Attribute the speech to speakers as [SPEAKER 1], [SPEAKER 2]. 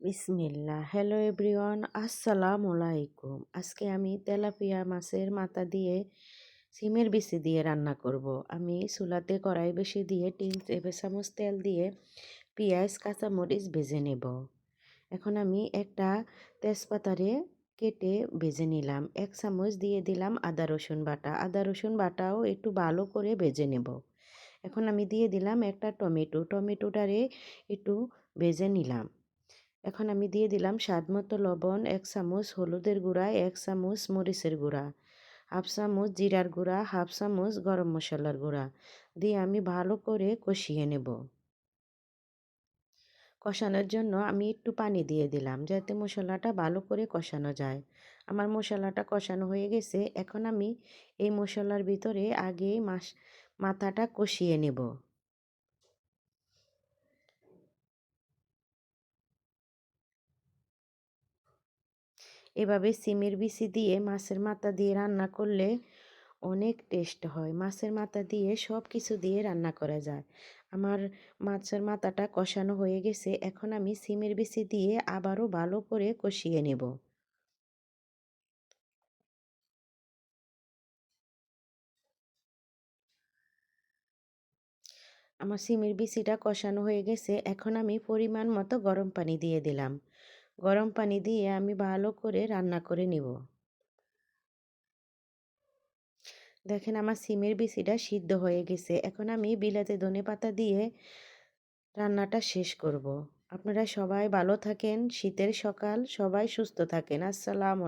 [SPEAKER 1] বিসমিল্লা hello everyone, আসসালামু আলাইকুম। আজকে আমি তেলাপিয়া মাছের মাথা দিয়ে সিমের বিচি দিয়ে রান্না করব। আমি চুলাতে কড়াই বেশি দিয়ে তিন টেবিল চামচ তেল দিয়ে পেঁয়াজ, কাঁচামরিচ ভেজে নেব। এখন আমি একটা তেজপাতারে কেটে ভেজে নিলাম। এক চামচ দিয়ে দিলাম আদা, রসুন বাটা। আদা, রসুন বাটাও একটু ভালো করে ভেজে নেব। এখন আমি দিয়ে দিলাম একটা টমেটো। টমেটোটারে একটু ভেজে নিলাম। এখন আমি দিয়ে দিলাম স্বাদ মতো লবণ, এক চামচ হলুদের গুঁড়া, এক চামচ মরিচের গুঁড়া, হাফ চামচ জিরার গুঁড়া, হাফ চামচ গরম মশলার গুঁড়া দিয়ে আমি ভালো করে কষিয়ে নেব। কষানোর জন্য আমি একটু পানি দিয়ে দিলাম যাতে মশলাটা ভালো করে কষানো যায়। আমার মশলাটা কষানো হয়ে গেছে, এখন আমি এই মশলার ভিতরে আগে মাছ মাথাটা কষিয়ে নেব। এভাবে সিমের বিচি দিয়ে মাছের মাথা দিয়ে রান্না করলে অনেক টেস্ট হয়। মাছের মাথা দিয়ে সব কিছু দিয়ে রান্না করা যায়। আমার মাছের মাথাটা কষানো হয়ে গেছে, এখন আমি সিমের বিচি দিয়ে আবারও ভালো করে কষিয়ে নেব। আমার সিমের বিচিটা কষানো হয়ে গেছে, এখন আমি পরিমাণ মতো গরম পানি দিয়ে দিলাম। গরম পানি দিয়ে আমি ভালো করে রান্না করে নেব। দেখেন আমার সিমের বিচিটা সিদ্ধ হয়ে গেছে। এখন আমি বিলাতে ধনে পাতা দিয়ে রান্নাটা শেষ করব। আপনারা সবাই ভালো থাকেন, শীতের সকাল, সবাই সুস্থ থাকেন। আসসালাম